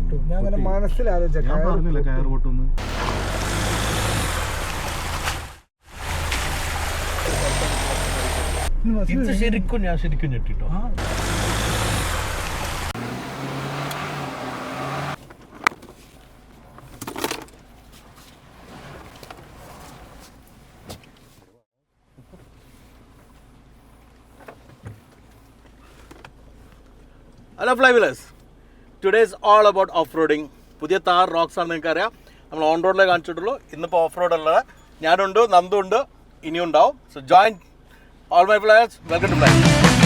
പൊട്ടും. ഞാൻ അങ്ങനെ മനസ്സിലാലോചിച്ച ഞാൻ പറഞ്ഞില്ല കയർ പൊട്ടുന്നു ഇത് ശരിക്കും ഞാൻ ശരിക്കും ഞെട്ടിട്ടോ. Hello flywheelers today is all about off roading പുതിയ താർ റോക്സ് ആണ് നിങ്ങൾക്ക് അറിയാം നമ്മൾ ഓൺ റോഡിലേ കാണിച്ചിട്ടുള്ളൂ. ഇന്നിപ്പോൾ ഓഫ് റോഡ് ഉള്ളത്. ഞാനുണ്ട് നന്ദുണ്ട് ഇനിയും ഉണ്ടാവും. So join all my players welcome to fly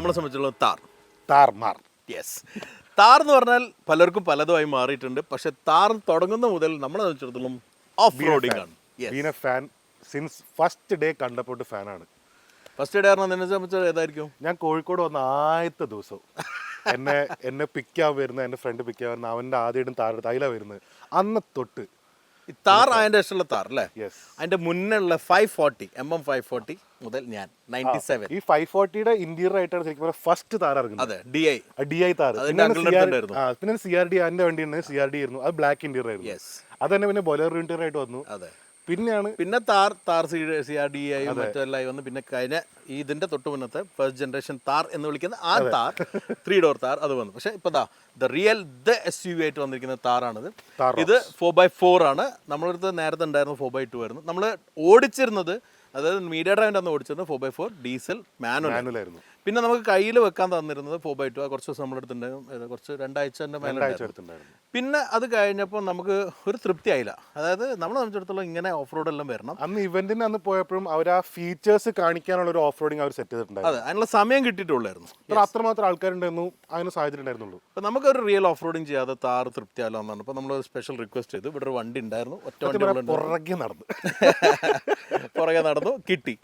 നമ്മളെ സംബന്ധിച്ചുള്ള താർ. താർമാർ. യെസ് താർ എന്ന് പറഞ്ഞാൽ പലർക്കും പലതുമായി മാറിയിട്ടുണ്ട്. പക്ഷെ താർ തുടങ്ങുന്ന മുതൽ നമ്മളെ സംബന്ധിച്ചിടത്തോളം ഓഫ് റോഡിംഗ് ആണ്. ഫാൻ സിൻസ് ഫസ്റ്റ് ഡേ കണ്ടപ്പോട്ട് ഫാനാണ് ഫസ്റ്റ് ഡേ പറഞ്ഞാൽ നിന്നെ സംബന്ധിച്ചത് ഏതായിരിക്കും? ഞാൻ കോഴിക്കോട് വന്ന ആദ്യത്തെ ദിവസം. എന്നെ എന്നെ പിക്കാൻ വരുന്ന എന്റെ ഫ്രണ്ട് പിക്കാൻ വരുന്ന അവന്റെ ആദ്യമായിട്ടും താരെടുത്ത് തൈല വരുന്നത്. അന്ന് തൊട്ട് ഈ താർ അതിന്റെ ഇഷ്ടമുള്ള താർ അല്ലേ അതിന്റെ അതിന്റെ മുന്നേ ഉള്ള five forty M M five forty മുതൽ ഞാൻ നയന്റി സെവൻ ഈ ഫൈവ് ഫോർട്ടിയുടെ ഇന്റീരിയർ ആയിട്ടാണ് ശരിക്കും ഫസ്റ്റ് താർ ഇറങ്ങുന്നത്. അതെ D I D I Thar പിന്നെ സി ആർ ഡി അതിന്റെ വണ്ടി സി ആർ ഡി ആയിരുന്നു. അത് ബ്ലാക്ക് ഇന്റീരിയർ ആയിരുന്നു. അത് തന്നെ പിന്നെ ബൊലർ ഇന്റീരിയർ ആയിട്ട് വന്നു. അതെ. പിന്നെയാണ് പിന്നെ Thar Thar C C R D ആയി മറ്റെല്ലാം വന്ന് പിന്നെ കഴിഞ്ഞ ഇതിന്റെ തൊട്ട് മുന്നത്തെ ഫസ്റ്റ് ജനറേഷൻ താർ എന്ന് വിളിക്കുന്ന ആ താർ ത്രീ ഡോർ താർ അത് വന്നു. പക്ഷേ ഇപ്പൊ ദാ the real the S U ആയിട്ട് വന്നിരിക്കുന്ന താറാണിത്. ഇത് ഫോർ ബൈ ഫോർ ആണ്. നമ്മളടുത്ത് നേരത്തെ ഉണ്ടായിരുന്നു ഫോർ ബൈ ടു ആയിരുന്നു. നമ്മൾ ഓടിച്ചിരുന്നത് അതായത് മീഡിയ ഡ്രൈവിന്റെ അന്ന് ഓടിച്ചിരുന്നത് four by four diesel manual ആയിരുന്നു. പിന്നെ നമുക്ക് കയ്യിൽ വെക്കാൻ തന്നിരുന്നത് ഫോർ ബൈ ടു കുറച്ച് ദിവസം നമ്മുടെ അടുത്തുണ്ടായിരുന്നു കുറച്ച് രണ്ടാഴ്ചന്റെ രണ്ടാഴ്ച ഉണ്ടായിരുന്നു. പിന്നെ അത് കഴിഞ്ഞപ്പോൾ നമുക്ക് ഒരു തൃപ്തി ആയില്ല. അതായത് നമ്മളെ സംബന്ധിച്ചിടത്തോളം ഇങ്ങനെ ഓഫ് റോഡ് എല്ലാം വരണം. അന്ന് ഇവന്റിന് അന്ന് പോയപ്പോഴും അവർ ആ ഫീച്ചേഴ്സ് കാണിക്കാനുള്ള ഒരു ഓഫ് റോഡിങ് അവർ സെറ്റ് ചെയ്തിട്ടുണ്ടായിരുന്നു. അതെ അതിനുള്ള സമയം കിട്ടിയിട്ടുള്ളായിരുന്നു. അത്ര അത്രമാത്രം ആൾക്കാരുണ്ടായിരുന്നു അതിന് സാഹചര്യം ഉണ്ടായിരുന്നുള്ളൂ. അപ്പോൾ നമുക്കൊരു റിയൽ ഓഫ് റോഡിങ് ചെയ്യാതെ താറ് തൃപ്തി തൃപ്തിയാലോ എന്നാണ്. അപ്പോൾ നമ്മൾ സ്പെഷ്യൽ റിക്വസ്റ്റ് ചെയ്തു. ഇവിടെ ഒരു വണ്ടി ഉണ്ടായിരുന്നു. ഒറ്റ വണ്ടി പുറകെ നടന്നു. പുറകെ നടന്നു. കിട്ടി.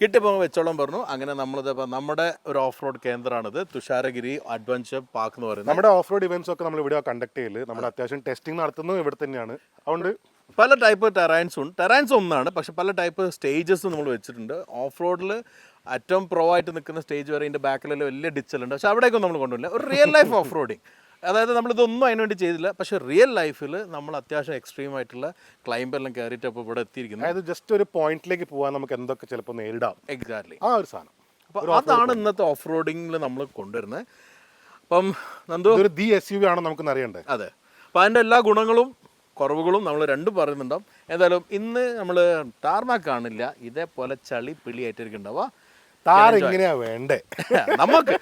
കിട്ടിയപ്പോൾ വെച്ചോളം പറഞ്ഞു. അങ്ങനെ നമ്മളിത് ഇപ്പം നമ്മുടെ ഒരു ഓഫ് റോഡ് കേന്ദ്രമാണിത്. തുഷാരഗിരി അഡ്വഞ്ചർ പാർക്ക് എന്ന് പറയുന്നത്. നമ്മുടെ ഓഫ് റോഡ് ഇവന്റ്സ് ഒക്കെ നമ്മൾ ഇവിടെ കണ്ടക്ട് ചെയ്യൽ. നമ്മൾ അത്യാവശ്യം ടെസ്റ്റിംഗ് നടത്തുന്നത് ഇവിടെ തന്നെയാണ്. അതുകൊണ്ട് പല ടൈപ്പ് ടെറൈൻസ് ഉണ്ട് ടെറൈൻസ് ഒന്നാണ്. പക്ഷെ പല ടൈപ്പ് സ്റ്റേജസ് നമ്മൾ വെച്ചിട്ടുണ്ട്. ഓഫ് റോഡിൽ ഏറ്റവും പ്രോ ആയിട്ട് നിൽക്കുന്ന സ്റ്റേജ് വരെ ഇതിന്റെ ബാക്കിലെല്ലാം വലിയ ഡിച്ചലുണ്ട് പക്ഷെ അവിടേക്കൊന്നും നമ്മൾ കൊണ്ടുവരില്ല. ഒരു റിയൽ ലൈഫ് ഓഫ് റോഡിങ് അതായത് നമ്മളിതൊന്നും അതിനുവേണ്ടി ചെയ്തില്ല. പക്ഷെ റിയൽ ലൈഫിൽ നമ്മൾ അത്യാവശ്യം എക്സ്ട്രീം ആയിട്ടുള്ള ക്ലൈംബ് എല്ലാം കയറിയിട്ട് അപ്പോൾ ഇവിടെ എത്തിയിരിക്കുന്നത് അതായത് ജസ്റ്റ് ഒരു പോയിന്റിലേക്ക് പോകാൻ നമുക്ക് എന്തൊക്കെ ചിലപ്പോൾ നേരിടാം. എക്സാക്ട്ലി ആ ഒരു സാധനം. അപ്പോൾ അതാണ് ഇന്നത്തെ ഓഫ് റോഡിങ്ങിൽ നമ്മൾ കൊണ്ടുവരുന്നത് അപ്പം നന്ദു? ഒരു ദി എസ് യു വി ആണോ നമുക്ക് അറിയണ്ടേ? അതെ. അപ്പം അതിന്റെ എല്ലാ ഗുണങ്ങളും കുറവുകളും നമ്മൾ രണ്ടും പറയുന്നുണ്ടാവും. എന്തായാലും ഇന്ന് നമ്മൾ ടാർമാക്ക് കാണില്ല. ഇതേപോലെ ചളി പിളി ആയിട്ടിരിക്കുന്നുണ്ടാവുക താർ ഇങ്ങനെയാ വേണ്ടേ? നമുക്ക്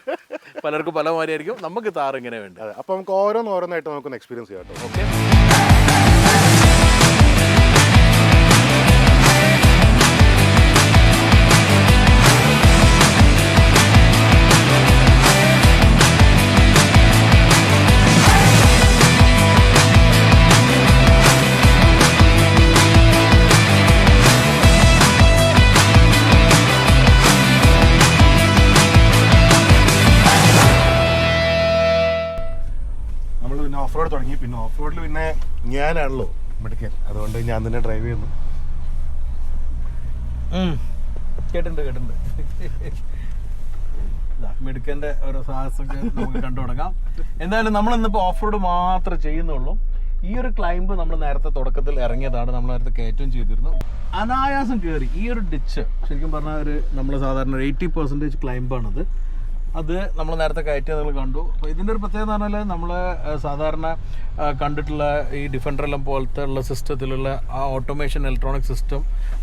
പലർക്കും പല മാതിരിയായിരിക്കും നമുക്ക് താറ് ഇങ്ങനെ വേണ്ട? അതെ അപ്പൊ നമുക്ക് ഓരോന്ന് ഓരോന്നായിട്ട് നമുക്കൊന്ന് എക്സ്പീരിയൻസ് ചെയ്യാം കേട്ടോ. ഓക്കെ പിന്നെ ഓഫ് റോഡ് തുടങ്ങി. പിന്നെ ഓഫ് റോഡിൽ പിന്നെ ഞാനാണല്ലോ മെഡിക്കൽ. അതുകൊണ്ട് ഞാൻ തന്നെ ഡ്രൈവ് ചെയ്യുന്നു. കേട്ടിട്ടുണ്ട് കേട്ടിട്ടുണ്ട്. മിടുക്കന്റെ ഓരോ സാഹസമൊക്കെ നമുക്ക് കണ്ടു തുടങ്ങാം. എന്തായാലും നമ്മൾ ഇന്നിപ്പോൾ ഓഫ് റോഡ് മാത്രം ചെയ്യുന്നുള്ളൂ. ഈ ഒരു ക്ലൈംബ് നമ്മൾ നേരത്തെ തുടക്കത്തിൽ ഇറങ്ങിയതാണ്. നമ്മൾ നേരത്തെ കയറ്റവും ചെയ്തിരുന്നു. അനായാസം കയറി ഈ ഒരു ഡിച്ച് ശരിക്കും പറഞ്ഞാൽ ഒരു നമ്മൾ സാധാരണ എയ്റ്റി പെർസെന്റേജ് ക്ലൈംബാണത് അത് നമ്മൾ നേരത്തെ കയറ്റിയത് നിങ്ങൾ കണ്ടു. അപ്പോൾ ഇതിന്റെ ഒരു പ്രത്യേകത എന്ന് പറഞ്ഞാൽ നമ്മൾ സാധാരണ കണ്ടിട്ടുള്ള ഈ ഡിഫൻഡറെല്ലാം പോലത്തെ ഉള്ള സിസ്റ്റത്തിലുള്ള ആ ഓട്ടോമേഷൻ ഇലക്ട്രോണിക് സിസ്റ്റം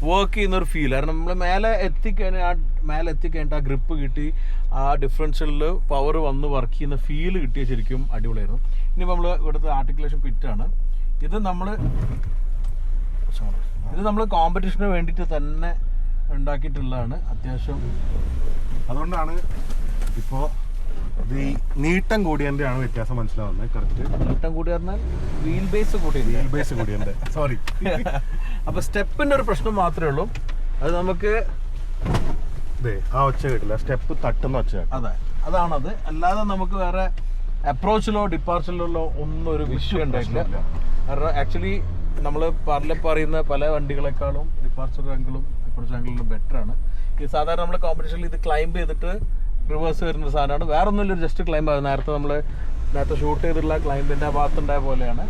വർക്ക് ചെയ്യുന്ന ഒരു ഫീൽ കാരണം നമ്മൾ മേലെ എത്തിക്കഴിഞ്ഞ ആ മേലെ എത്തിക്കഴിഞ്ഞിട്ട് ആ ഗ്രിപ്പ് കിട്ടി ആ ഡിഫറൻഷ്യലിൽ പവർ വന്ന് വർക്ക് ചെയ്യുന്ന ഫീൽ കിട്ടിയ ശരിക്കും അടിപൊളിയായിരുന്നു. ഇനി നമ്മൾ ഇവിടുത്തെ ആർട്ടിക്കുലേഷൻ പിറ്റാണ് ഇത് നമ്മൾ ഇത് നമ്മൾ കോമ്പറ്റീഷന് വേണ്ടിയിട്ട് തന്നെ ഉണ്ടാക്കിയിട്ടുള്ളതാണ്. അത്യാവശ്യം അതുകൊണ്ടാണ് ഇപ്പോൾ ഇത് ഈ നീട്ടം കൂടിയതിന്റെ ആണ് വ്യത്യാസം മനസ്സിലാവുന്നത് കറക്റ്റ് നീട്ടം കൂടി പറഞ്ഞാൽ വീൽ ബേസ് കൂടി വീൽ ബേസ് കൂടിയതിന്റെ സോറി അപ്പൊ സ്റ്റെപ്പിന്റെ ഒരു പ്രശ്നം മാത്രമേ ഉള്ളൂ. അത് നമുക്ക് ആ ഒച്ച കേട്ടില്ല. സ്റ്റെപ്പ് തട്ടുന്ന ഒച്ച. അതെ. അതാണത്. അല്ലാതെ നമുക്ക് വേറെ അപ്രോച്ചിലോ ഡിപ്പാർച്ചറിലോ ഒന്നും ഒരു വിഷയം ഉണ്ടായിട്ടില്ല. കാരണം ആക്ച്വലി നമ്മൾ പറഞ്ഞ പറയുന്ന പല വണ്ടികളെക്കാളും ഡിപ്പാർച്ചർ ആംഗിളും അപ്രോച്ച് ആംഗിളും ബെറ്റർ ആണ്. ഈ സാധാരണ നമ്മൾ കോമ്പറ്റീഷനിൽ ഇത് ക്ലൈംബ് ചെയ്തിട്ട് റിവേഴ്സ് വരുന്ന ഒരു സാധനമാണ്. വേറെ ഒന്നുമില്ല ഒരു ജസ്റ്റ് ക്ലൈംബ് ആകും നേരത്തെ നമ്മൾ നേരത്തെ ഷൂട്ട് ചെയ്തിട്ടുള്ള ക്ലൈംബിന്റെ ഭാഗത്തുണ്ടായ പോലെയാണ്.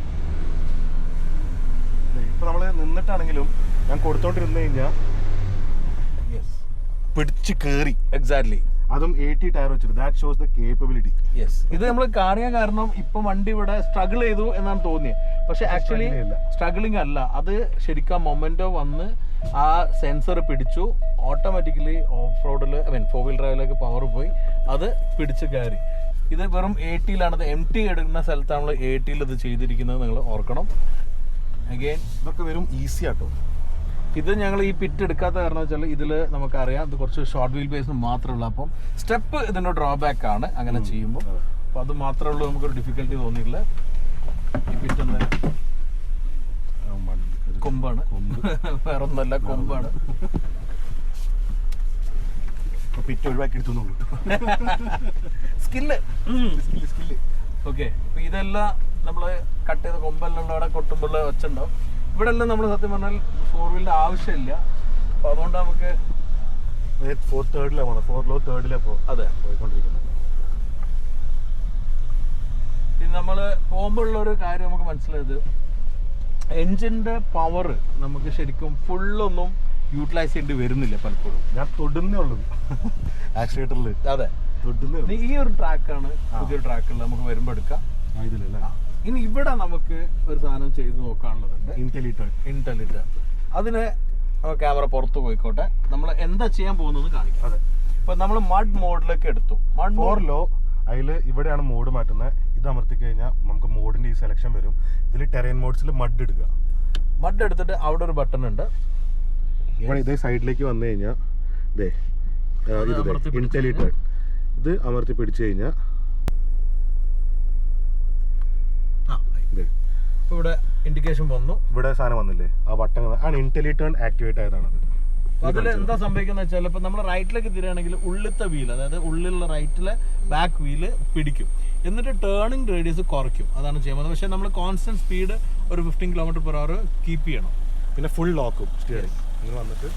ദേ, നമ്മൾ നിന്നിട്ടാണെങ്കിലും ഞാൻ കൊടുത്തോണ്ടിരുന്നു കഴിഞ്ഞാൽ പിടിച്ച് കയറി എക്സാക്ട്ലി അതും എയ്റ്റി ടയർ വെച്ചിട്ട്. That shows the capability yes ഇത് നമ്മൾ കാണിയാൻ കാരണം ഇപ്പം വണ്ടി ഇവിടെ സ്ട്രഗിൾ ചെയ്തു എന്നാണ് തോന്നിയത് പക്ഷെ ആക്ച്വലി സ്ട്രഗിളിങ് സ്ട്രഗിളിംഗ് അല്ല. അത് ശരിക്കും മൊമെന്റോ വന്ന് ആ സെൻസർ പിടിച്ചു. ഓട്ടോമാറ്റിക്കലി ഓഫ് റോഡിൽ ഐ മീൻ ഫോർ വീൽ ഡ്രൈവിലേക്ക് പവർ പോയി. അത് പിടിച്ച് കയറി. ഇത് വെറും എയ്റ്റിയിലാണ് എം ടി എടുക്കുന്ന സ്ഥലത്താണ് നമ്മൾ എയ്റ്റിയിൽ ഇത് ചെയ്തിരിക്കുന്നത്. നിങ്ങൾ ഓർക്കണം. അഗെയിൻ ഇതൊക്കെ വെറും ഈസി ആട്ടോ. ഇത് ഞങ്ങൾ ഈ പിറ്റ് എടുക്കാത്ത കാരണം വെച്ചാൽ ഇതിൽ നമുക്കറിയാം. ഇത് കുറച്ച് ഷോർട്ട് വീൽ ബേസിന് മാത്രമേ ഉള്ളൂ. അപ്പം സ്റ്റെപ്പ് ഇതിന്റെ ഡ്രോബാക്ക് ആണ് അങ്ങനെ ചെയ്യുമ്പോൾ. അപ്പോൾ അത് മാത്രമേ ഉള്ളൂ. നമുക്കൊരു ഡിഫിക്കൽട്ടി തോന്നിയില്ല ഈ പിറ്റ് ഒന്ന് കൊമ്പാണ്. വേറെ ഒന്നല്ല കൊമ്പാണ് പിറ്റ് ഒഴിവാക്കി എടുത്തുന്നുള്ളൂ സ്കില്ല്. ഓക്കെ. അപ്പൊ ഇതെല്ലാം നമ്മൾ കട്ട് ചെയ്ത കൊമ്പെല്ലാം അവിടെ കൊട്ടുമ്പോൾ ഇവിടെ എല്ലാം നമ്മൾ സത്യം പറഞ്ഞാൽ ഫോർ വീലിന്റെ ആവശ്യമില്ല. അപ്പൊ അതുകൊണ്ട് നമുക്ക് ഫോർ തേർഡിലാണ് ഫോർ ലോ തേർഡിലാണ് പോ അതെ. പോയിക്കൊണ്ടിരിക്കുന്നത്. നമ്മൾ പോകുമ്പോഴുള്ള ഒരു കാര്യം നമുക്ക് മനസ്സിലായത് എൻജിന്റെ പവർ നമുക്ക് ശരിക്കും ഫുള്ളൊന്നും യൂട്ടിലൈസ് ചെയ്യേണ്ടി വരുന്നില്ല പലപ്പോഴും. ഞാൻ തൊടുന്നേ ഉള്ളത് ആക്സിലേറ്ററിൽ അതെ. തൊടുന്നേ ഈ ഒരു ട്രാക്കാണ് പുതിയ ട്രാക്കിൽ നമുക്ക് വരുമ്പോൾ എടുക്കാം. ഇതിലല്ലേ ഇനി ഇവിടെ നമുക്ക് ഒരു സാധനം ചെയ്ത് നോക്കാനുള്ളതുണ്ട്. ഇന്റലിറ്റഡ് ഇന്റലിറ്റ് അതിന് ക്യാമറ പുറത്ത് പോയിക്കോട്ടെ. നമ്മൾ എന്താ ചെയ്യാൻ പോകുന്നത് കാണിക്കാം. അതെ. ഇപ്പൊ നമ്മൾ മഡ് മോഡിലേക്ക് എടുത്തു. മഡ് മോഡിലോ അതിൽ ഇവിടെയാണ് മോഡ് മാറ്റുന്നത്. അമർത്തി കഴിഞ്ഞാൽ നമുക്ക് മോഡിന്റെ ഈ സെലക്ഷൻ വരും. ഇതിൽ ടെറൈൻ മോഡ്സിൽ മഡ് എടുക്കുക മഡ് എടുത്തിട്ട് അവിടെ ഒരു ബട്ടൺ ഉണ്ട്. ഇതേ സൈഡിലേക്ക് വന്നു കഴിഞ്ഞാൽ ഇതേ ഇത് അമർത്തി പിടിച്ച് ഇന്റലിറ്റഡ് ഇത് അമർത്തി പിടിച്ചു കഴിഞ്ഞാൽ ഇവിടെ ഇൻഡിക്കേഷൻ വന്നു. ഇവിടെ സാധനം വന്നില്ലേ? ആ ബട്ടൺ ആണ് ഇന്റലിറ്റേൺ ആക്ടിവേറ്റ് ആയതാണത്. അതിൽ എന്താ സംഭവിക്കുന്നത് വെച്ചാൽ ഇപ്പൊ നമ്മൾ റൈറ്റിലേക്ക് തിരിയാണെങ്കിൽ ഉള്ളിത്തെ വീൽ അതായത് ഉള്ളിലുള്ള റൈറ്റിലെ ബാക്ക് വീൽ പിടിക്കും. എന്നിട്ട് ടേണിംഗ് റേഡിയസ് കുറയ്ക്കും. അതാണ് ചെയ്യുന്നത്. പക്ഷേ നമ്മൾ കോൺസ്റ്റന്റ് സ്പീഡ് ഒരു fifteen kilometre per hour keep ചെയ്യണം. പിന്നെ ഫുൾ ലോക്കും സ്റ്റിയറിംഗ് ഇങ്ങനെ വന്നിട്ട്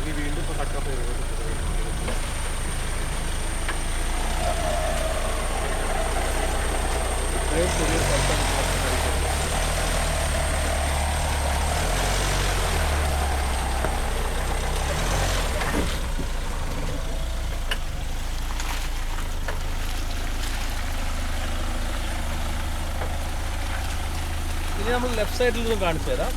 ഇനി വീണ്ടും ഇപ്പോൾ കട്ടപ്പ് ഇനി നമ്മൾ ലെഫ്റ്റ് സൈഡിൽ നിന്നും കാണിച്ചു തരാം.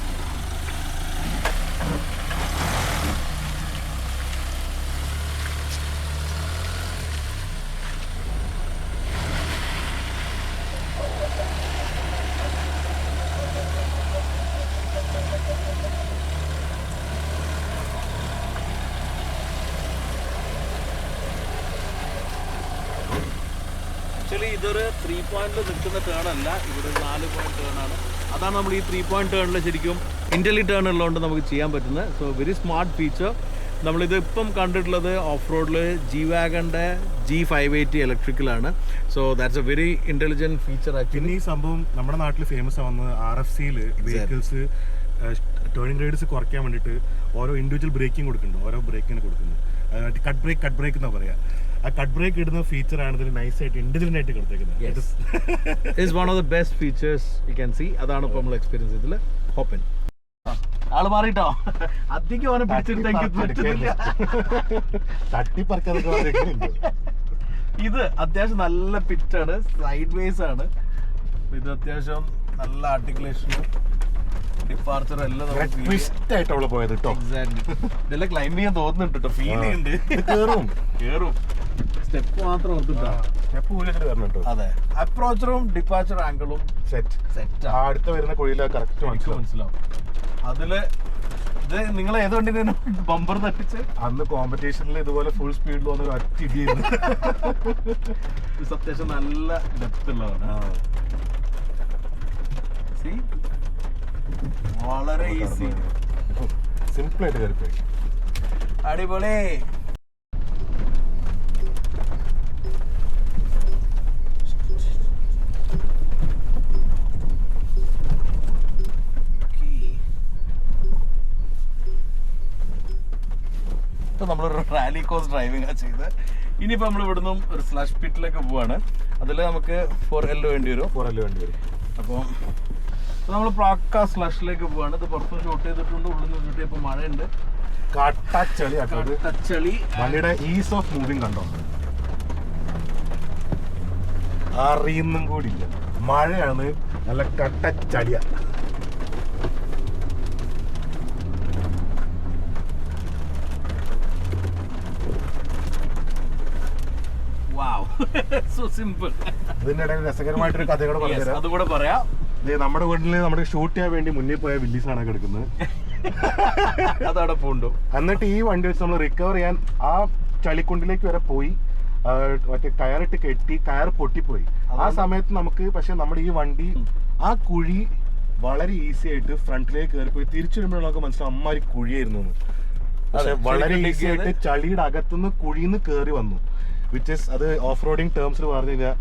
ഇതൊരു ത്രീ പോയിന്റിൽ നിൽക്കുന്ന ടേൺ അല്ല. ഇവിടെ ഒരു നാല് പോയിന്റ് ടേൺ ആണ്. അതാണ് നമ്മൾ ഈ ത്രീ പോയിന്റ് ടേണിൽ ശരിക്കും ഇന്റലി ടേൺ ഉള്ളതുകൊണ്ട് നമുക്ക് ചെയ്യാൻ പറ്റുന്നത്. സോ വെരി സ്മാർട്ട് ഫീച്ചർ നമ്മളിത് ഇപ്പം കണ്ടിട്ടുള്ളത് ഓഫ് റോഡിൽ ജി വാഗന്റെ G five eighty ഇലക്ട്രിക്കലാണ് so that's a very intelligent feature actually പിന്നെ ഈ സംഭവം നമ്മുടെ നാട്ടിൽ ഫേമസ് ആവുന്നത് ആർ എഫ് സിയിൽ വെഹിക്കിൾസ് ടേണിംഗ് റൈഡ്സ് കുറയ്ക്കാൻ വേണ്ടിയിട്ട് ഓരോ ഇൻഡിവിജ്വൽ ബ്രേക്കിംഗ് കൊടുക്കുന്നുണ്ട്. ഓരോ ബ്രേക്കിന് കൊടുക്കുന്നത് കട്ട് ബ്രേക്ക് കട്ട് ബ്രേക്ക് എന്നാണ് പറയാ. ആ കട്ട് ബ്രേക്ക് ഇടുന്ന ഫീച്ചർ ആണ് ഇതിൽ നൈസ് ആയിട്ട് ഇൻഡിവിജ്വൽ ആയിട്ട് കൊടുത്തേക്കുന്നത്. Is one of the best features you can see അതാണ് ഇപ്പോൾ നമ്മൾ എക്സ്പീരിയൻസ് ചെയ്തതിൽ ഹോപ്പൻ ആൾ മാറിട്ടോ. അധികം അവനെ ഇത് അത്യാവശ്യം നല്ല പിറ്റാണ് സൈഡ് വേസ് ആണ്. ഇത് അത്യാവശ്യം നല്ല ആർട്ടിക്കുലേഷനും ഡിപ്പാർച്ചറും എല്ലാം. ട്വിസ്റ്റ് ആയിട്ട് അവൾ പോയത് കേട്ടോ ഇതെല്ലാം ക്ലൈംബ് ചെയ്യാൻ തോന്നുന്നുണ്ട് കേട്ടോ ഫീൽ. ചെയ്യുന്നുണ്ട് കേറും. കേറും. സ്റ്റെപ്പ് മാത്രം ഓർത്തിട്ടാ സ്റ്റെപ്പ് കൂലിട്ട് വരണം കേട്ടോ അതെ. അപ്രോച്ചറും ഡിപ്പാർച്ചർ ആംഗിളും സെറ്റ് സെറ്റ് അടുത്ത വരുന്ന കുഴിയില കറക്റ്റ് മനസ്സിലാവും. അതിൽ ഇത് നിങ്ങൾ ഏത് വണ്ടി ബമ്പർ തട്ടിച്ച്? അന്ന് കോമ്പറ്റീഷനിൽ ഇതുപോലെ ഫുൾ സ്പീഡിൽ വന്ന ഒരു ഒറ്റ ഇത് അത്യാവശ്യം നല്ല ഡെപ്ത് ഉള്ളതാണ്. See? വളരെ ഈസി സിമ്പിൾ ആയിട്ട് കയറിപ്പോയി അടിപൊളി. നമ്മളൊരു റാലി കോസ് ഡ്രൈവിംഗ് ചെയ്ത്. ഇനിയിപ്പോ നമ്മൾ ഇവിടുന്ന് ഒരു സ്ലാഷ് പിറ്റിലേക്ക് പോവാണ്. അതിൽ നമുക്ക് ഫോർ എല്ലോ വേണ്ടി വരും. പുറൽ വേണ്ടി വരും. അപ്പോൾ നമ്മൾ പ്രാക്ക സ്ലഷിലേക്ക് പോവാണ്. ഇത് പുറത്തും ഷൂട്ട് ചെയ്തിട്ടുണ്ട് ഉള്ളിൽ നിന്ന് ഷൂട്ട് ചെയ്തപ്പോൾ മഴയുണ്ട്. കട്ടച്ചളി കട്ടച്ചളി വണ്ടിയുടെ ഈസ് ഓഫ് മൂവിങ് കണ്ടോ? അറിയുന്നും കൂടിയില്ല. മഴയാണ്. നല്ല കട്ടച്ചളിയ. വാവ് സോ സിമ്പിൾ ഇതിന്റെ ഇടയിൽ രസകരമായിട്ടൊരു കഥയോട് പറയാം അതുകൂടെ പറയാം. നമ്മുടെ വീട്ടിൽ നമ്മുടെ ഷൂട്ട് ചെയ്യാൻ വേണ്ടി മുന്നേ പോയ വില്ലീസാണ് കിടക്കുന്നത് അതവിടെ പൂണ്ടു. എന്നിട്ട് ഈ വണ്ടി വെച്ച് നമ്മൾ റിക്കവർ ചെയ്യാൻ ആ ചളിക്കുണ്ടിലേക്ക് വരെ പോയി മറ്റേ കയറിട്ട് കെട്ടി കയർ പൊട്ടിപ്പോയി. ആ സമയത്ത് നമുക്ക് പക്ഷെ നമ്മുടെ ഈ വണ്ടി ആ കുഴി വളരെ ഈസി ആയിട്ട് ഫ്രണ്ടിലേക്ക് കയറിപ്പോയി. തിരിച്ചു വരുമ്പോൾ നമുക്ക് മനസ്സിലാവും അമ്മമാരി കുഴിയായിരുന്നു. പക്ഷെ അതെ, വളരെ ഈസി ആയിട്ട് ചളിയുടെ അകത്തുനിന്ന് കുഴിന്ന് കയറി വന്നു. വിച്ച് ഇസ് അത് ഓഫ് റോഡിങ് ടേംസിൽ പറഞ്ഞു കഴിഞ്ഞാൽ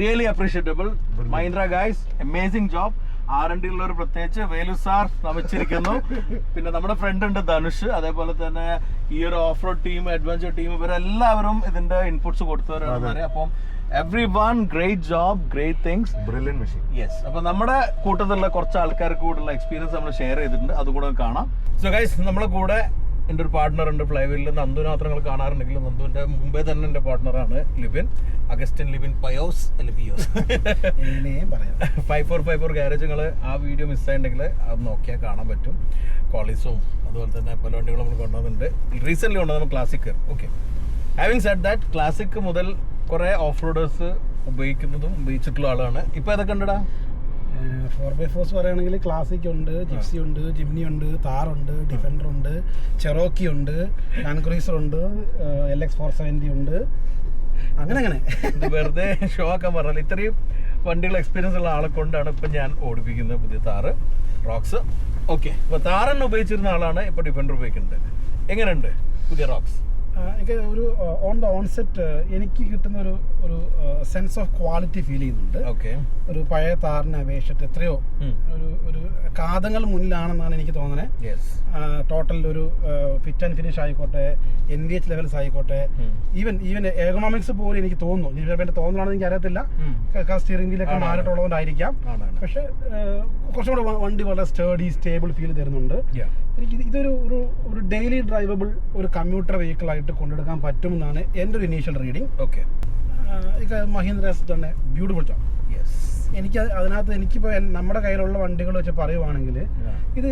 really appreciable Mahindra guys amazing job R N D ഉള്ളവർ പ്രത്യേകിച്ച് വേലു സാർ നമിച്ചിരിക്കുന്നു. പിന്നെ നമ്മുടെ ഫ്രണ്ട് ഉണ്ട് ധനുഷ്. അതേപോലെ തന്നെ ഈ ഒരു off road team adventure team ഇവരെല്ലാവരും ഇതിന്റെ ഇൻപുട്സ് കൊടുത്തവരാണ് അപ്പം every one great job great things brilliant machine yes അപ്പൊ നമ്മുടെ കൂട്ടത്തിലുള്ള കുറച്ച് ആൾക്കാർക്ക് കൂടെയുള്ള എക്സ്പീരിയൻസ് നമ്മൾ ഷെയർ ചെയ്തിട്ടുണ്ട്. അതുകൂടെ കാണാം. സോ ഗൈസ് നമ്മുടെ കൂടെ എന്റെ ഒരു പാർട്ട്ണർ ഉണ്ട് ഫ്ലൈവീലിൽ നന്ദുവിനെ മാത്രം നിങ്ങൾ കാണാറുണ്ടെങ്കിലും നന്ദുവിന്റെ മുമ്പേ തന്നെ എന്റെ പാർട്ട്ണറാണ് Libin Augustine Libin പയോസ് ലിബിയോസ്. Five four five four garage നിങ്ങൾ ആ വീഡിയോ മിസ്സായിട്ടുണ്ടെങ്കിൽ അത് നോക്കിയാൽ കാണാൻ പറ്റും. കോളീസും അതുപോലെ തന്നെ പല വണ്ടികളും നമ്മൾ കൊണ്ടുവന്നിട്ടുണ്ട്. റീസെന്റ്ലി കൊണ്ടുവന്ന classic okay having set that classic മുതൽ കുറേ ഓഫ് റോഡേഴ്സ് ഉപയോഗിക്കുന്നതും ഉപയോഗിച്ചിട്ടുള്ള ആളാണ്. ഇപ്പോൾ ഏതൊക്കെ ഉണ്ടടാ? ഫോർ ബൈ ഫോർസ് പറയുകയാണെങ്കിൽ ക്ലാസിക് ഉണ്ട് ജിപ്സി ഉണ്ട് ജിംനി ഉണ്ട് താറുണ്ട് ഡിഫൻഡർ ഉണ്ട് ചെറോക്കി ഉണ്ട് ലാൻഡ് ഉണ്ട് എൽ എക്സ് ഫോർ സെവന്റി ഉണ്ട്. അങ്ങനെ അങ്ങനെ. വെറുതെ ഷോ ഒക്കെ പറഞ്ഞാൽ ഇത്രയും വണ്ടികൾ എക്സ്പീരിയൻസ് ഉള്ള ആളെ കൊണ്ടാണ് ഇപ്പം ഞാൻ ഓടിപ്പിക്കുന്നത് പുതിയ താറ് റോക്സ് ഓക്കെ ഇപ്പൊ താറെന്നെ ഉപയോഗിച്ചിരുന്ന ആളാണ് ഇപ്പൊ ഡിഫൻഡർ ഉപയോഗിക്കുന്നത്. എങ്ങനെയുണ്ട് പുതിയ റോക്സ് എനിക്ക് ഒരു ഓൺ ദ ഓൺസെറ്റ് എനിക്ക് കിട്ടുന്ന ഒരു ഒരു സെൻസ് ഓഫ് ക്വാളിറ്റി ഫീൽ ചെയ്യുന്നുണ്ട്. ഓക്കെ ഒരു പഴയ താറിനെ അപേക്ഷിച്ചിട്ട് എത്രയോ ഒരു ഒരു കാതങ്ങൾ മുന്നിലാണെന്നാണ് എനിക്ക് തോന്നുന്നത് യെസ് ടോട്ടൽ ഒരു ഫിറ്റ് ആൻഡ് ഫിനിഷ് ആയിക്കോട്ടെ എൻ വി എച്ച് ലെവൽസ് ആയിക്കോട്ടെ. ഈവൻ ഈവൻ എക്കണോമിക്സ് പോലും എനിക്ക് തോന്നുന്നു. ചിലപ്പോൾ എന്റെ തോന്നലാണെന്ന് എനിക്ക് അറിയത്തില്ല. സ്റ്റിയറിംഗ് വീലൊക്കെ. മാറിയിട്ടുള്ളതുകൊണ്ടായിരിക്കാം. പക്ഷെ കുറച്ചും കൂടെ വണ്ടി വളരെ സ്റ്റേഡി സ്റ്റേബിൾ ഫീൽ തരുന്നുണ്ട്. എനിക്ക് ഇതൊരു ഒരു ഡെയിലി ഡ്രൈവബിൾ ഒരു കമ്പ്യൂട്ടർ വെഹിക്കിൾ ആയിട്ട് കൊണ്ടെടുക്കാൻ പറ്റുമെന്നാണ് എന്റെ ഒരു ഇനീഷ്യൽ റീഡിങ് ഓക്കെ ഇത് മഹീന്ദ്ര തന്നെ ബ്യൂട്ടിഫുൾ ജോബ് എനിക്ക് അത് അതിനകത്ത് എനിക്കിപ്പോൾ നമ്മുടെ കയ്യിലുള്ള വണ്ടികൾ വെച്ച് പറയുവാണെങ്കിൽ ഇത്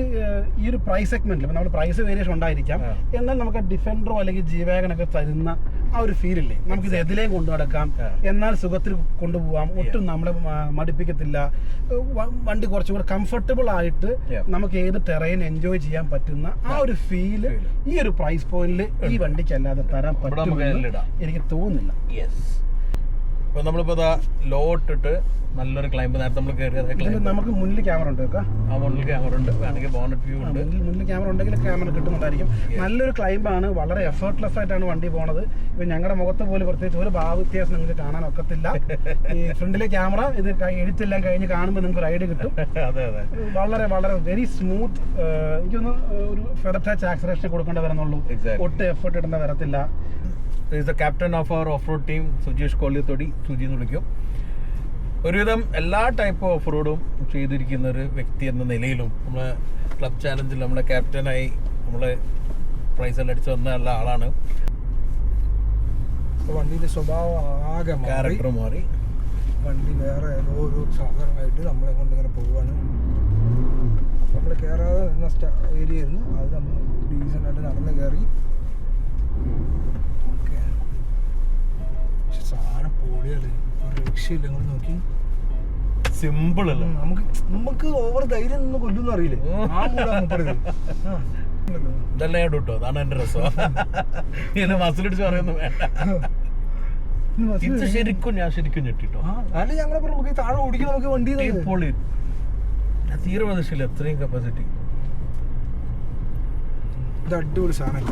ഈ ഒരു പ്രൈസ് സെഗ്മെന്റിൽ ഇപ്പം നമ്മൾ പ്രൈസ് വേരിയേഷൻ ഉണ്ടായിരിക്കാം. എന്നാൽ നമുക്ക് ഡിഫൻഡറോ അല്ലെങ്കിൽ ജീവാഗനൊക്കെ തരുന്ന ആ ഒരു ഫീലില്ലേ നമുക്കിത് എതിലേയും കൊണ്ടു നടക്കാം. എന്നാൽ സുഖത്തിൽ കൊണ്ടുപോകാം ഒട്ടും നമ്മളെ മടുപ്പിക്കത്തില്ല. വണ്ടി കുറച്ചും കൂടെ കംഫർട്ടബിൾ ആയിട്ട് നമുക്ക് ഏത് ടെറൈൻ എൻജോയ് ചെയ്യാൻ പറ്റുന്ന ആ ഒരു ഫീൽ ഈ ഒരു പ്രൈസ് പോയിന്റിൽ ഈ വണ്ടിക്ക് അല്ലാതെ തരാൻ പറ്റുമെന്ന് എനിക്ക് തോന്നുന്നില്ല. യെസ് ഇപ്പൊ നമ്മളിപ്പോ ഇതാ ലോ ഇട്ടിട്ട് നല്ലൊരു ക്ലൈംബ് നേരത്തെ നമ്മൾ കയറിയത് ഇതിൽ നമുക്ക് മുന്നിൽ ക്യാമറ ഉണ്ട് ആ മുന്നിൽ ക്യാമറ ഉണ്ട്. വേണമെങ്കിൽ ബോണറ്റ് വ്യൂ ഉണ്ട്. മുന്നിൽ ക്യാമറ ഉണ്ടെങ്കിൽ ക്യാമറ കിട്ടുന്നുണ്ടായിരിക്കും. നല്ലൊരു ക്ലൈംബാണ് വളരെ എഫേർട്ട്ലെസ് ആയിട്ടാണ് വണ്ടി പോണത്. ഇപ്പൊ ഞങ്ങളുടെ മുഖത്ത് പോലും പ്രത്യേകിച്ച് ഒരു ഭാവ വ്യത്യാസം നിങ്ങൾക്ക് കാണാൻ ഒക്കത്തില്ല. ഈ ഫ്രണ്ടിലെ ക്യാമറ ഇത് എഴുത്തെല്ലാം കഴിഞ്ഞ് കാണുമ്പോൾ നിങ്ങൾക്ക് റൈഡ് കിട്ടും. അതെ അതെ. വളരെ വളരെ വെരി സ്മൂത്ത് എനിക്കൊന്ന് ഒരു ഫെദർ ടച്ച് ആക്സലേഷൻ കൊടുക്കേണ്ടി വരുന്നുള്ളൂ. ഒട്ടും എഫേർട്ട് ഇടേണ്ട വരത്തില്ല. Is the captain of our off road team Sujeesh Kollithodi Suji എന്ന് വിളിക്കും. ഒരുവിധം എല്ലാ ടൈപ്പ് ഓഫ് റോഡും ചെയ്തിരിക്കുന്ന ഒരു വ്യക്തി എന്ന നിലയിലും നമ്മളെ ക്ലബ് ചാലഞ്ചിൽ നമ്മളെ ക്യാപ്റ്റനായി നമ്മൾ പ്രൈസ് എല്ലാം അടിച്ചു വന്ന ഉള്ള ആളാണ്. വണ്ടിയുടെ സ്വഭാവം ആകെ ക്യാരക്ടർ മാറി. വണ്ടി വേറെ ഏതോ ഒരു സാധനമായിട്ട് നമ്മളെ കൊണ്ട് ഇങ്ങനെ പോവാണ്. നമ്മൾ കയറാതെ നിന്ന ഏരിയ ആയിരുന്നു. അത് നമ്മൾ ഡീസന്റ് ആയിട്ട് നടന്ന് കയറി പക്ഷെ സാധനം പൊളിയല്ലേ ഒരു രക്ഷയില്ല. നോക്കി. സിമ്പിൾ അല്ല? നമുക്ക് നമുക്ക് ഓവർ ധൈര്യം നിന്ന് കൊല്ലുന്ന അറിയില്ലേ? ആ മൂടാ കേട്ടോ അതാണ് എന്റെ രസം. ഇങ്ങനെ മസിലിടിച്ച് പറയുന്നു വേണ്ട. ഇത് ശരിക്കും ഞാൻ ശരിക്കും ഞെട്ടിട്ടോ. അല്ലെങ്കിൽ അല്ല ഞങ്ങളെ നമുക്ക് താഴെ ഓടിക്കാൻ നമുക്ക് വണ്ടി. പൊളി തീരെ പ്രതീക്ഷയില്ല. അത്രയും കപ്പാസിറ്റി ഇത് അടിപൊളി സാധനം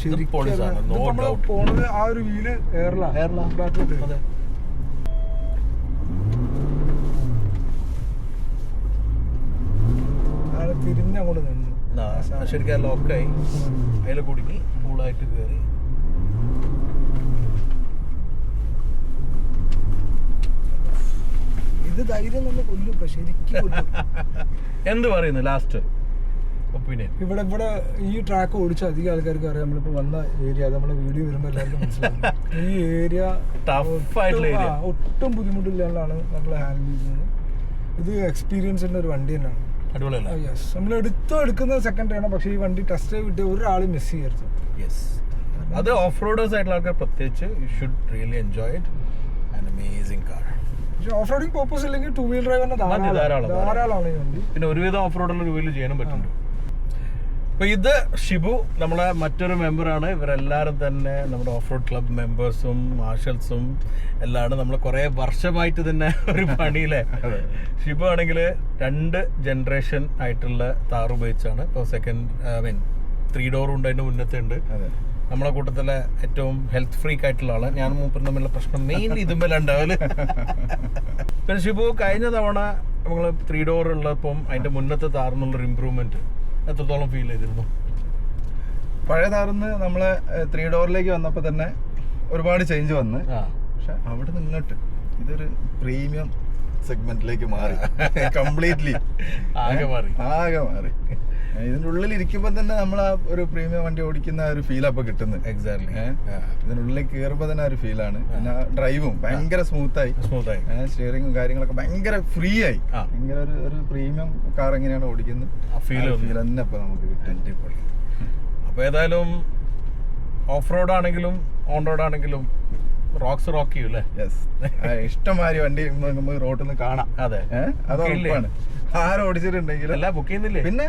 ശരിക്കും പൊളി സാധനം, no നമ്മൾ പോണത് ആ ഒരു വീൽ എയർല എയറിലാ. ബാക്കോട്ട് അതെ അത്. തിരിഞ്ഞ് അങ്ങോട്ട് നിന്നു. ആ, ശരിക്കും ലോക്കായി അതിൽ കുടുങ്ങി കൂളായിട്ട് കയറി ഇത് ധൈര്യം നമ്മൾ കൊല്ലും ശരിക്കും കൊല്ലും. എന്ത് പറയുന്നു ലാസ്റ്റ് ഒപ്പീനിയൻ ഇവിടെ ഇവിടെ ഈ ട്രാക്ക് ഓടിച്ച അധികം ആൾക്കാർക്ക് അറിയാം. നമ്മളിപ്പോ വന്ന ഏരിയ നമ്മളെ വീഡിയോ വരുമ്പോൾ എല്ലാവർക്കും മനസ്സിലാവും. ഈ ഏരിയ. ഒട്ടും ബുദ്ധിമുട്ടില്ലാണ്ടാണ് നമ്മൾ ഹാൻഡിൽ ചെയ്യുന്നത്. ഇത് എക്സ്പീരിയൻസിന്റെ ഒരു വണ്ടി തന്നെയാണ്. യെസ് നമ്മൾ എടുത്തോ എടുക്കുന്ന സെക്കൻഡ് ആണ്. പക്ഷേ ഈ വണ്ടി ടെസ്റ്റ് കിട്ടിയ ഒരാൾ മിസ് ചെയ്യരുത്. യെസ് അത് ഓഫ് റോഡേഴ്സ് ആയിട്ടുള്ള ആൾക്കാർ പ്രത്യേകിച്ച് you should really enjoy it and amazing car പക്ഷെ ഓഫ് റോഡിങ് പർപ്പസ് ഇല്ലെങ്കിൽ ടൂ ഡ്രൈവറിന് മതി, ധാരാളം, ധാരാളം ധാരാളമാണ് ഈ വണ്ടി. പിന്നെ ഒരുവിധം ഓഫ് റോഡിൽ റിവ്യൂൽ ചെയ്യാനും പറ്റുന്നുണ്ട്. അപ്പൊ ഇത് ഷിബു നമ്മളെ മറ്റൊരു മെമ്പറാണ്. ഇവരെല്ലാവരും തന്നെ നമ്മുടെ ഓഫ് റോഡ് ക്ലബ് മെമ്പേഴ്സും മാർഷൽസും എല്ലാമാണ് നമ്മൾ കുറേ വർഷമായിട്ട് തന്നെ ഒരു പണിയിലെ. ഷിബു ആണെങ്കിൽ രണ്ട് ജനറേഷൻ ആയിട്ടുള്ള താർ ഉപയോഗിച്ചാണ്. ഇപ്പോൾ second I mean three door ഉണ്ട് അതിന്റെ മുന്നത്തെ ഉണ്ട് നമ്മളെ കൂട്ടത്തിലെ ഏറ്റവും ഹെൽത്ത് ഫ്രീക്ക് ആയിട്ടുള്ള ആൾ. ഞാൻ മൂപ്പരും തമ്മിലുള്ള പ്രശ്നം മെയിൻലി ഇതുമ്മലുണ്ടാവൽ പിന്നെ ഷിബു കഴിഞ്ഞ തവണ നമ്മൾ ത്രീ ഡോർ ഉള്ളപ്പം അതിന്റെ മുന്നത്തെ താർന്നുള്ളൊരു ഇമ്പ്രൂവ്മെന്റ് എത്രത്തോളം ഫീൽ ചെയ്തിരുന്നു? പഴയ താറുന്ന് നമ്മളെ ത്രീ ഡോറിലേക്ക് വന്നപ്പോൾ തന്നെ ഒരുപാട് ചേഞ്ച് വന്ന്. പക്ഷെ അവിടെ നിന്നിട്ട് ഇതൊരു പ്രീമിയം സെഗ്മെന്റിലേക്ക് മാറി. കംപ്ലീറ്റ്ലി ആകെ മാറി. ആകെ മാറി. ഇതിന്റെ ഉള്ളിൽ ഇരിക്കുമ്പോ തന്നെ നമ്മൾ ആ ഒരു പ്രീമിയം വണ്ടി ഓടിക്കുന്ന ഒരു ഫീൽ അപ്പൊ കിട്ടുന്നത്. എക്സാക്ട്ലി ഇതിനുള്ളിൽ കയറുമ്പോ തന്നെ ഒരു ഫീലാണ് പിന്നെ ഡ്രൈവും ഭയങ്കര സ്മൂത്തായി സ്മൂത്ത് ആയി. സ്റ്റിയറിംഗും കാര്യങ്ങളൊക്കെ ഭയങ്കര ഫ്രീ ആയി. ഭയങ്കര ഒരു ഒരു പ്രീമിയം കാർ എങ്ങനെയാണ് ഓടിക്കുന്നത്? ഫീൽ ഫീൽ തന്നെ അപ്പൊ നമുക്ക് കിട്ടും. അപ്പൊ ഏതായാലും ഓഫ് റോഡ് ആണെങ്കിലും ഓൺ റോഡ് ആണെങ്കിലും റോക്സ് റോക്ക് ചെയ്യും അല്ലേ യെസ് ഇഷ്ടംമാതിരി വണ്ടി നമുക്ക് റോഡിൽ നിന്ന് കാണാം. അതെ. അത് ഉറപ്പാണ്. ആരും ഓടിച്ചിട്ടുണ്ടെങ്കിൽ അല്ല ബുക്ക് ചെയ്യുന്നില്ലേ? പിന്നെ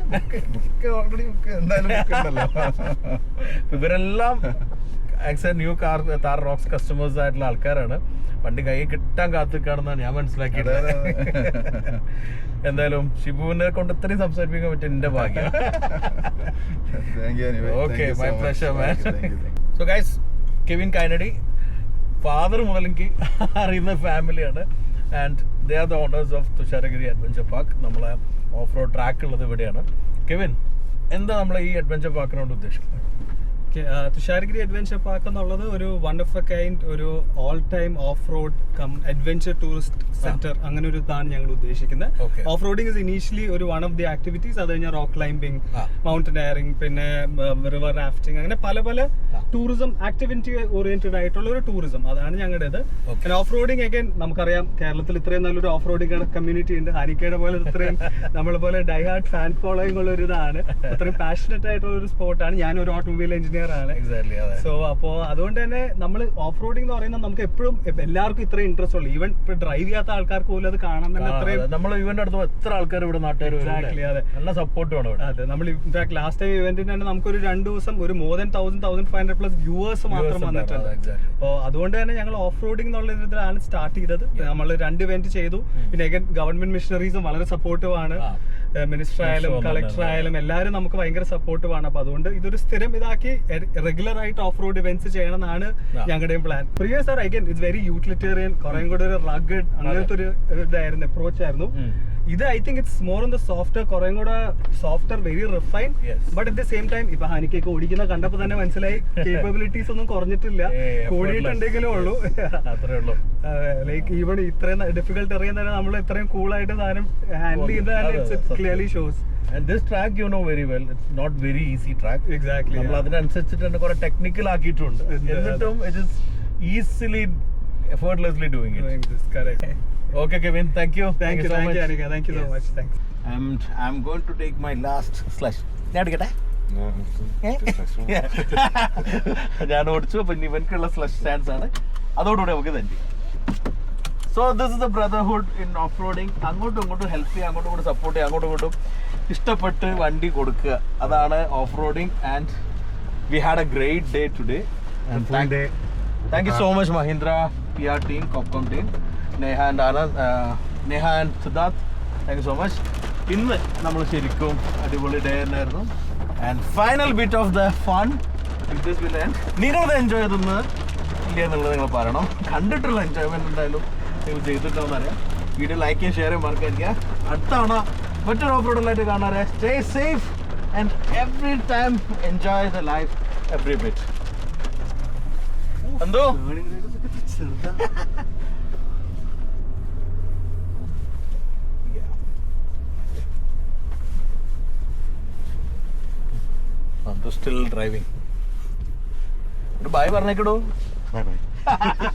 ബുക്ക് ഓൾറെഡി ബുക്ക് എന്തായാലും ഉണ്ടല്ലോ. ഇവരെല്ലാം ax new car Thar Roxx customers ആയിട്ടുള്ള ആൾക്കാരാണ്. വണ്ടി കൈ കിട്ടാൻ കാത്തിക്കാണെന്നാണ് ഞാൻ മനസ്സിലാക്കിയത്. എന്തായാലും ഷിബുവിനെ കൊണ്ട് ഇത്രയും സംസാരിപ്പിക്കാൻ പറ്റും എന്റെ ഭാഗ്യം. Okay my pleasure man. So guys Kevin Kennedy father മുതൽ എനിക്ക് അറിയുന്ന ഫാമിലിയാണ് and they are the owners of Thusharagiri adventure park നമ്മളെ ഓഫ് റോഡ് ട്രാക്ക് ഉള്ളത് ഇവിടെയാണ്. കെവിൻ എന്താ നമ്മളെ ഈ അഡ്വഞ്ചർ പാർക്കിനോട് ഉദ്ദേശിക്കുന്നത്? തുഷാരഗിരി അഡ്വഞ്ചർ പാർക്ക് എന്നുള്ളത് ഒരു വൺ ഓഫ് എ കൈൻഡ് ഒരു all time off road cum adventure tourist centre അങ്ങനെ ഒരു ഇതാണ് ഞങ്ങൾ ഉദ്ദേശിക്കുന്നത്. ഓഫ് റോഡിംഗ് ഇസ് ഇനീഷ്യലി ഒരു വൺ ഓഫ് ദി ആക്ടിവിറ്റീസ് അത് കഴിഞ്ഞാൽ റോക്ക് ക്ലൈംബിംഗ്. മൗണ്ടനയറിംഗ് പിന്നെ റിവർ റാഫ്റ്റിംഗ് അങ്ങനെ പല പല ടൂറിസം ആക്ടിവിറ്റി ഓറിയന്റഡ് ആയിട്ടുള്ള ഒരു ടൂറിസം അതാണ് ഞങ്ങളുടേത്. ഓഫ് റോഡിംഗ് അഗൈൻ നമുക്കറിയാം കേരളത്തിൽ ഇത്രയും നല്ലൊരു ഓഫ് റോഡിംഗ് കമ്മ്യൂണിറ്റി ഉണ്ട് ഹാനിക്കയുടെ പോലെ ഇത്രയും നമ്മളെ പോലെ ഡൈഹാർഡ് ഫാൻ ഫോളോയിങ് ഉള്ള ഒരു ഇതാണ് അത്രയും പാഷനറ്റ് ആയിട്ടുള്ള ഒരു സ്പോർട്ടാണ് ഞാൻ ഒരു ഓട്ടോമൊബൈൽ എഞ്ചിനീയർ ആണ്. എക്സാക്ട്ലി അതെ. സോ അപ്പോ അതുകൊണ്ട് തന്നെ നമ്മൾ ഓഫ് റോഡിംഗ് എന്ന് പറയുന്നത് നമുക്ക് എപ്പോഴും എല്ലാവർക്കും ഇത്ര ഇൻട്രസ്റ്റ് ഉള്ളു. ഈവൻ ഇപ്പൊ ഡ്രൈവ് ചെയ്യാത്ത ആൾക്കാർക്ക് പോലും അത് കാണാൻ തന്നെ അത്രയും നമ്മൾ ഇവന്റെ അടുത്ത് എത്ര ആൾക്കാർ ഇവിടെ നാട്ടുകാർ. നല്ല സപ്പോർട്ട് വേണം അതെ നമ്മൾ ഇൻഫാക്ട് ലാസ്റ്റ് ടൈം ഇവന്റിന് തന്നെ നമുക്കൊരു രണ്ട് ദിവസം ഒരു more than thousand thousand five hundred plus viewers മാത്രം വന്നിട്ടുണ്ട്. അപ്പോ അപ്പോൾ അതുകൊണ്ട് തന്നെ ഞങ്ങൾ ഓഫ് റോഡിംഗ് എന്നുള്ള ഇതിലാണ് സ്റ്റാർട്ട് ചെയ്തത്. നമ്മൾ രണ്ട് ഇവന്റ് ചെയ്തു. പിന്നെ ഗവൺമെന്റ് മിഷണറീസും വളരെ സപ്പോർട്ടീവ് ആണ്. മിനിസ്റ്റർ ആയാലും കളക്ടർ ആയാലും എല്ലാവരും നമുക്ക് ഭയങ്കര സപ്പോർട്ട് ആണ്. അപ്പൊ അതുകൊണ്ട് ഇതൊരു സ്ഥിരം ഇതാക്കി റെഗുലർ ആയിട്ട് ഓഫ് റോഡ് ഇവന്റ്സ് ചെയ്യണമെന്നാണ് എന്നാണ് ഞങ്ങളുടെയും plan Priya sir I can it's very utilitarian കുറേ കൂടെ ഒരു റഗഡ് അങ്ങനത്തെ ഒരു ഇതായിരുന്നു അപ്രോച്ച് ആയിരുന്നു. ഇത് I think it's more on the software കുറേ കൂടെ software very refine. But at the same time ഇപ്പൊ ഹാനിക്കൊക്കെ ഓടിക്കുന്ന കണ്ടപ്പോ തന്നെ മനസ്സിലായി. കേപ്പബിലിറ്റീസ് ഒന്നും കുറഞ്ഞിട്ടില്ല. കൂടിയിട്ടുണ്ടെങ്കിലേ ഉള്ളൂ. അത്രേ ഉള്ളൂ. ലൈക്ക് ഈവൺ ഇത്രയും ഡിഫിക്കൽട്ട് അറിയാൻ തന്നെ നമ്മൾ ഇത്രയും കൂൾ ആയിട്ട് സാധനം handle this track clearly shows and this track you know very well it's not very easy track it നമ്മൾ അതിനനുസരിച്ചിട്ട് തന്നെ കുറെ ടെക്നിക്കൽ ആക്കിയിട്ടുണ്ട്. it എന്നിട്ടും it effortlessly easily effortlessly doing it correct okay Kevin thank you thank you thank you Anika thank you so much thanks and I'm going to take my last slush ഞാൻ എടുക്കട്ടെ? ഞാൻ ഓടിച്ചു അപ്പൊ ഇവൻക്കുള്ള slush stands ആണ്. അതോടുകൂടി നമുക്ക് തന്നെ so this is the brotherhood in off roading അങ്ങോട്ടും ഇങ്ങോട്ടും ഹെൽപ്പ് ചെയ്യുക അങ്ങോട്ടും ഇങ്ങോട്ടും സപ്പോർട്ട് ചെയ്യുക അങ്ങോട്ടും ഇങ്ങോട്ടും ഇഷ്ടപ്പെട്ട് വണ്ടി കൊടുക്കുക. അതാണ് off roading and we had a great day today thank you so much Mahindra P R team corpcom team Neha and Anand Neha and Siddharth. Thank you so much ഇന്ന് നമ്മൾ ശരിക്കും അടിപൊളി ഡേ തന്നെയായിരുന്നു. And final bit of the fun നിങ്ങളത് enjoy ചെയ്തെന്ന് ഇല്ല എന്നുള്ളത് നിങ്ങൾ പറയണം. കണ്ടിട്ടുള്ള എൻജോയ്മെന്റ് എന്തായാലും നിങ്ങൾ ചെയ്തിട്ടുണ്ടെന്ന് അറിയാം. വീഡിയോ ലൈക്ക് ചെയ്യാൻ ഷെയർ ചെയ്യാൻ മറക്കാതിരിക്കുക അടുത്ത തവണ മറ്റൊരു ഓഫ് റോഡിലായിട്ട് കാണാറ് stay safe and every time enjoy the life every bit എന്തോ? സ്റ്റിൽ ഡ്രൈവിംഗ് ഒരു ബായ് പറഞ്ഞേക്കടോ Bye bye.